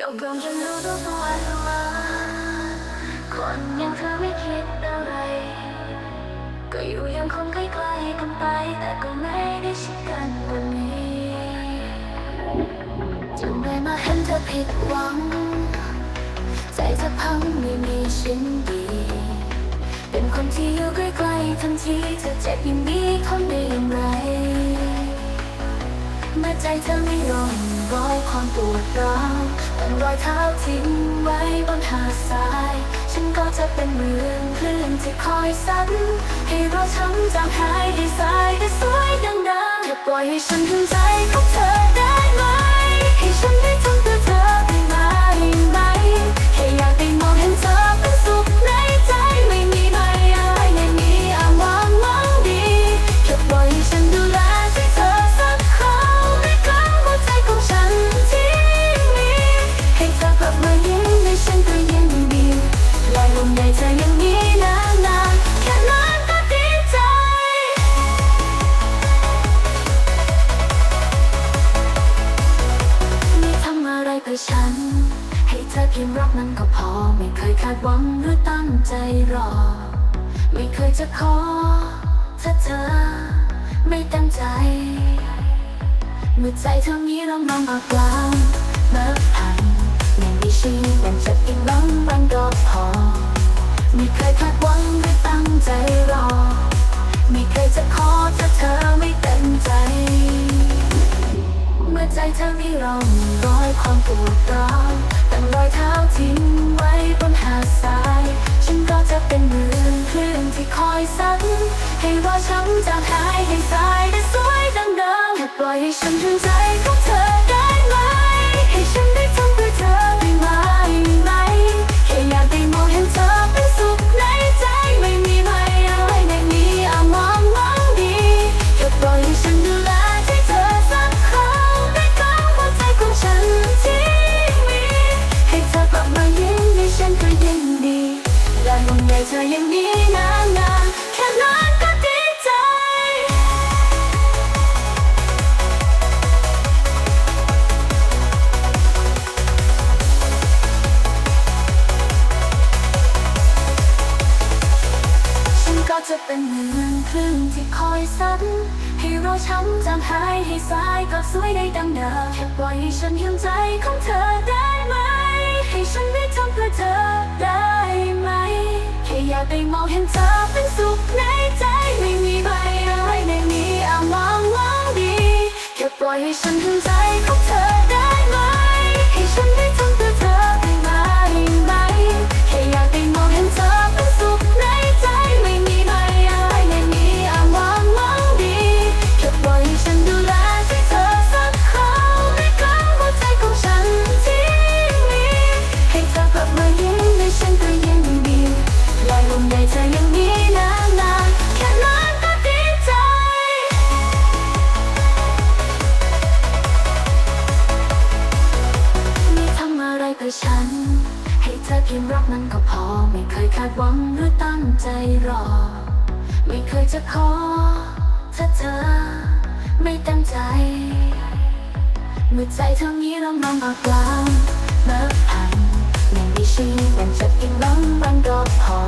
ยอมยอมฉันรู้ตัวตัวมาคนย่างเธอไม่คิดอะไร ก็อยู่ยังคงใกล้ๆกันไป แต่ก็ไม่ได้ชิดกันวันนี้จึงเลยมาเห็นเธอผิดหวัง ใจเธอพังไม่มีชิ้นดี เป็นคนที่อยู่ใกล้ๆทันทีเธอเจ็บอย่างนี้ทนได้อย่างไรเมื่อใจเธอไม่ร่องรอยความปวดร้าว เป็นรอยเท้าทิ้งไว้บนหาดทราย ฉันก็จะเป็นเหมือนคลื่นที่คอยสั่นให้เราช้ำจางหายให้สายได้สวยดังดังอย่าปล่อยให้ฉันทิ้งใจของเธอได้ คือฉัน ให้เธอเพียงรักมันก็พอ ไม่เคยคาดหวังหรือตั้งใจรอ ไม่เคยจะขอถ้าเธอ ไม่ตั้งใจ เมื่อใจเธอมีเรามองออกกลางเมื่อพันไม่มีชีวิตจะอีกน้องมันก็พอ ไม่เคยคาดหวัง ใจเธอมีร่องรอยความปวดร้าวตั้งรอยเท้าทิ้งไว้บนหาดทราย ฉันก็จะเป็นเหมือนคลื่นที่คอยสั่งให้รอยช้ำจางหายให้สายได้สวยดังเดิมแค่ปล่อยให้ฉันถึงใจของเธอ เธออย่างนี้นานๆแค่นั้นก็ดีใจ ฉันก็จะเป็นเหมือนคลื่นที่คอยซัดให้เราช้ำจางหายให้สายก็สวยได้ดังเดิมแค่ปล่อยให้ฉันยืมใจของเธอได้ไหม ให้ฉันได้ทำเพื่อเธอได้ ได้มองเห็นเธอเป็นสุขในใจไม่มีใบอะไรในนี้อ้างว้างหวังดีแค่ปล่อยให้ฉันถึงใจของเธอได้ไหม ให้เธอเพียงรักมันก็พอ ไม่เคยคาดหวังหรือตั้งใจรอ ไม่เคยจะขอถ้าเธอไม่ตั้งใจ เมื่อใจเธอมีเรามองออกกลางเมื่อพันไม่มีชีวิตจะอีกน้องมันก็พอ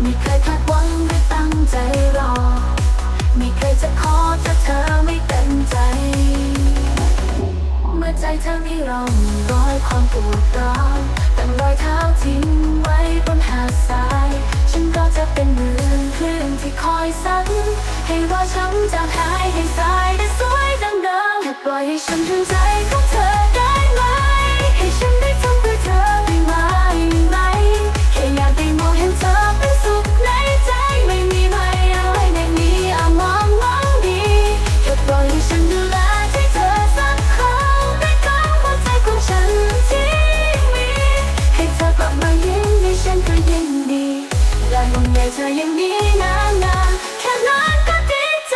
ไม่เคยคาดหวังหรือตั้งใจร ใจเธอมีร่องรอยความปวดร้าวตั้งรอยเท้าทิ้งไว้บนหาดทราย ฉันก็จะเป็นเหมือนคลื่นที่คอยสั่งให้รอยช้ำจางหายให้สายได้สวยดังเดิมแค่ปล่อยให้ฉันถึงใจของเธอ เธออย่างนี้นานๆแค่นั้นก็ดีใจ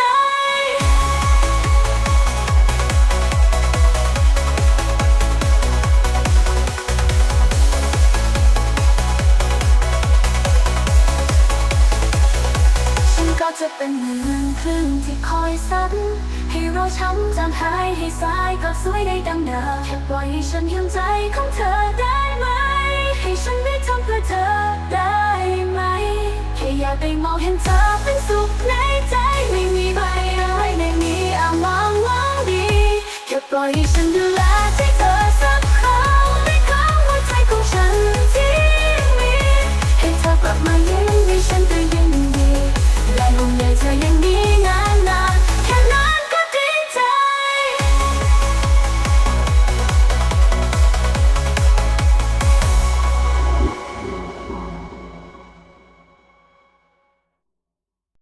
ฉันก็จะเป็นเหมือนคลื่นที่คอยซัดให้เราช้ำจางหายให้สายกลับสวยได้ดังเดิมแค่ปล่อยให้ฉันยืมใจของเธอได้ไหม ให้ฉันได้ทำเพื่อเธอได้ไหม อยากได้มองเห็นเธอเป็นสุขในใจไม่มีใบอะไรไม่มีอามองหวังดีแค่ปล่อยให้ฉันดูแล